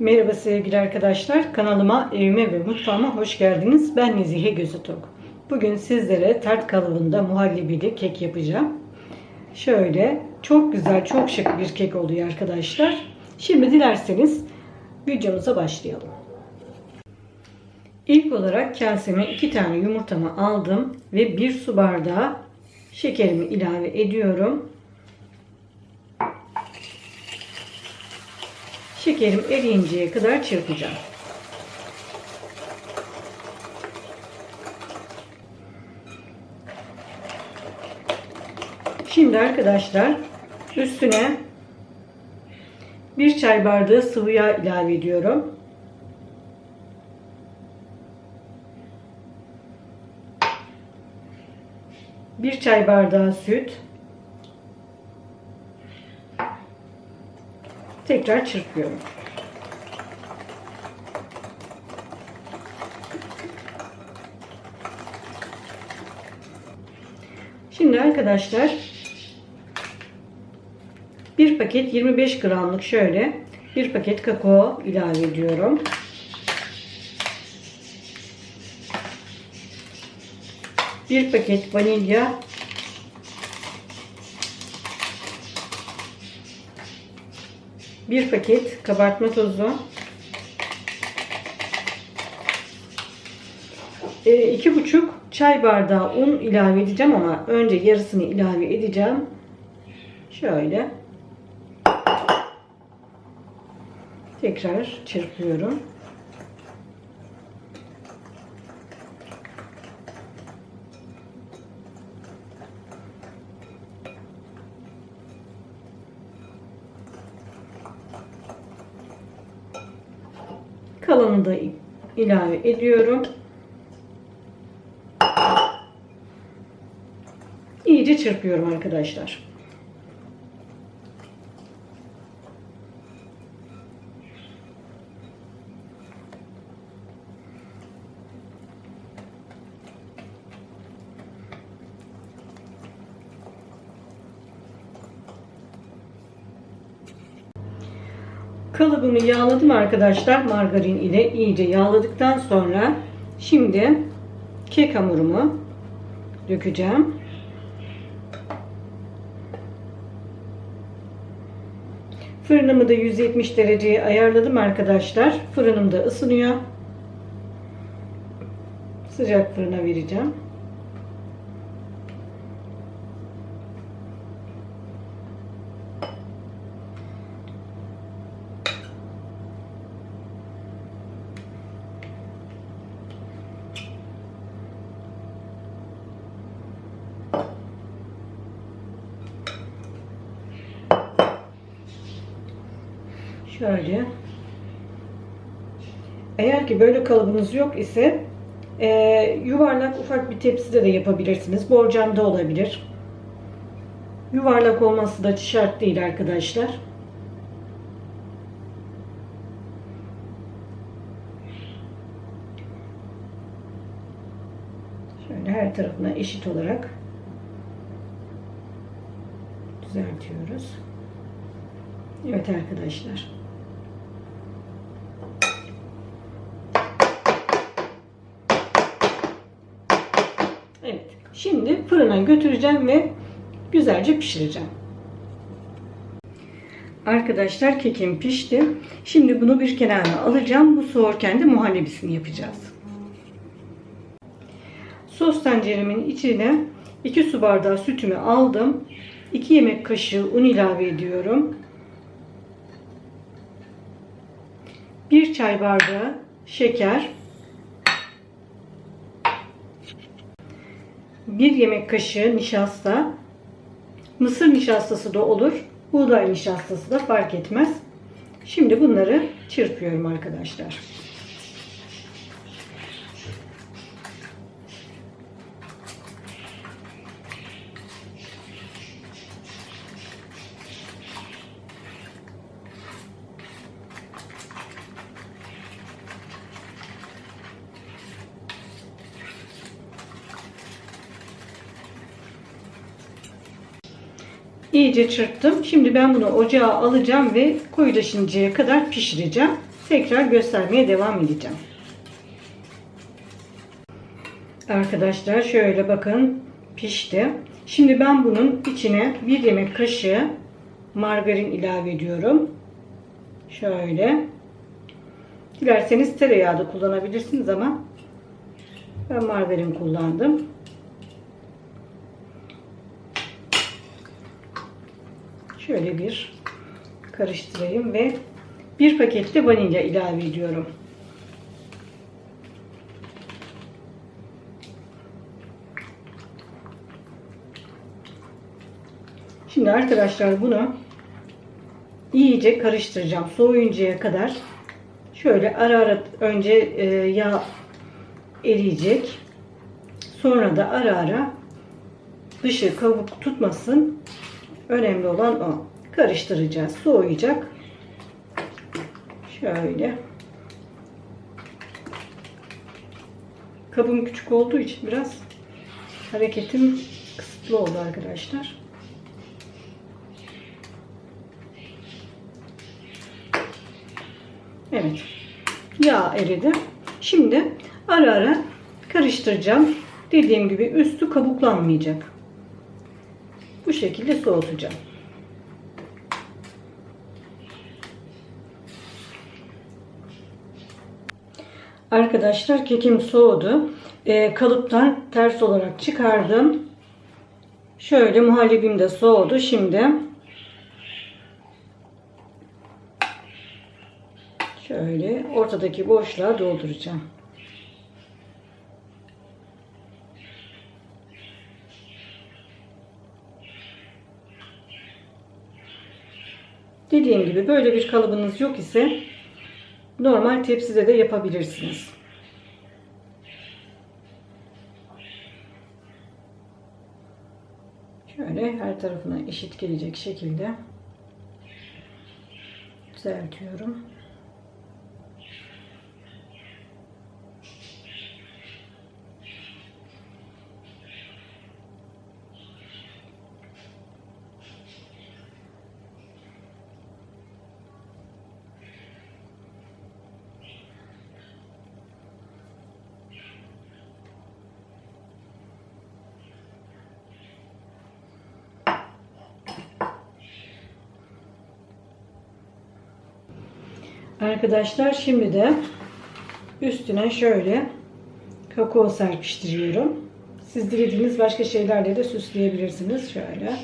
Merhaba sevgili arkadaşlar. Kanalıma, evime ve mutfağıma hoş geldiniz. Ben Nezihe Gözütok. Bugün sizlere tart kalıbında muhallebili kek yapacağım. Şöyle çok güzel, çok şık bir kek oluyor arkadaşlar. Şimdi dilerseniz videomuza başlayalım. İlk olarak kaseme 2 tane yumurtamı aldım ve 1 su bardağı şekerimi ilave ediyorum. Şekerim eriyinceye kadar çırpacağım. Şimdi arkadaşlar üstüne bir çay bardağı sıvı yağ ilave ediyorum. Bir çay bardağı süt. Tekrar çırpıyorum. Şimdi arkadaşlar bir paket 25 gramlık şöyle bir paket kakao ilave ediyorum. Bir paket vanilya bir paket kabartma tozu. E, iki buçuk çay bardağı un ilave edeceğim ama önce yarısını ilave edeceğim. Şöyle. Tekrar çırpıyorum Kalanını da ilave ediyorum. İyice çırpıyorum arkadaşlar. Kalıbımı yağladım arkadaşlar margarin ile iyice yağladıktan sonra şimdi kek hamurumu dökeceğim. Fırınımı da 170 dereceye ayarladım arkadaşlar. Fırınım da ısınıyor. Sıcak fırına vereceğim. Şöyle. Eğer ki böyle kalıbınız yok ise e, yuvarlak ufak bir tepside de yapabilirsiniz. Borcamda olabilir. Yuvarlak olması da şart değil arkadaşlar. Şöyle her tarafına eşit olarak düzeltiyoruz. Evet arkadaşlar. Evet. Şimdi fırına götüreceğim ve güzelce pişireceğim. Arkadaşlar kekim pişti. Şimdi bunu bir kenara alacağım. Bu soğurken de muhallebisini yapacağız. Sos tenceremin içine 2 su bardağı sütümü aldım. 2 yemek kaşığı un ilave ediyorum. 1 çay bardağı şeker, 1 yemek kaşığı nişasta, mısır nişastası da olur, buğday nişastası da fark etmez. Şimdi bunları çırpıyorum arkadaşlar. İyice çırptım. Şimdi ben bunu ocağa alacağım ve koyulaşıncaya kadar pişireceğim. Tekrar göstermeye devam edeceğim. Arkadaşlar şöyle bakın pişti. Şimdi ben bunun içine bir yemek kaşığı margarin ilave ediyorum. Şöyle. Dilerseniz tereyağı da kullanabilirsiniz ama ben margarin kullandım. Şöyle bir karıştırayım ve bir paket de vanilya ilave ediyorum. Şimdi arkadaşlar bunu iyice karıştıracağım. Soğuyuncaya kadar şöyle ara ara önce e, yağ eriyecek. Sonra da ara ara dışı kabuk tutmasın. Önemli olan o. Karıştıracağız. Soğuyacak. Şöyle. Kabım küçük olduğu için biraz hareketim kısıtlı oldu arkadaşlar. Evet. Yağ eridi. Şimdi ara ara karıştıracağım. Dediğim gibi üstü kabuklanmayacak. Şekilde soğutacağım. Arkadaşlar kekim soğudu. Ee, kalıptan ters olarak çıkardım. Şöyle muhallebim de soğudu. Şimdi şöyle ortadaki boşluğa dolduracağım. Dediğim gibi böyle bir kalıbınız yok ise normal tepside de yapabilirsiniz. Şöyle her tarafına eşit gelecek şekilde düzeltiyorum. Arkadaşlar şimdi de üstüne şöyle kakao serpiştiriyorum. Siz dilediğiniz başka şeylerle de süsleyebilirsiniz. Şöyle.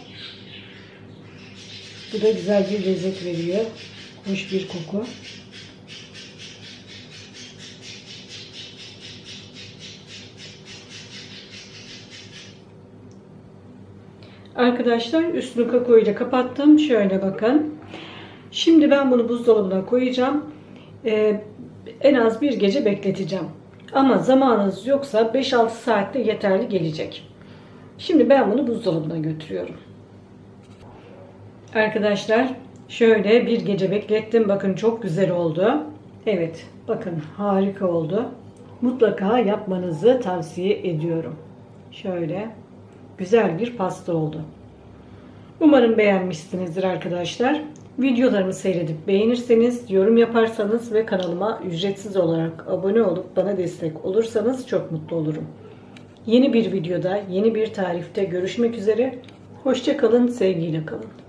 Bu da güzel bir lezzet veriyor. Hoş bir koku. Arkadaşlar üstünü kakao ile kapattım. Şöyle bakın. Şimdi ben bunu buzdolabına koyacağım. Ee, en az bir gece bekleteceğim. Ama zamanınız yoksa 5-6 saatte yeterli gelecek. Şimdi ben bunu buzdolabına götürüyorum. Arkadaşlar şöyle bir gece beklettim. Bakın çok güzel oldu. Evet bakın harika oldu. Mutlaka yapmanızı tavsiye ediyorum. Şöyle güzel bir pasta oldu. Umarım beğenmişsinizdir arkadaşlar. Videolarımı seyredip beğenirseniz, yorum yaparsanız ve kanalıma ücretsiz olarak abone olup bana destek olursanız çok mutlu olurum. Yeni bir videoda, yeni bir tarifte görüşmek üzere. Hoşçakalın, sevgiyle kalın.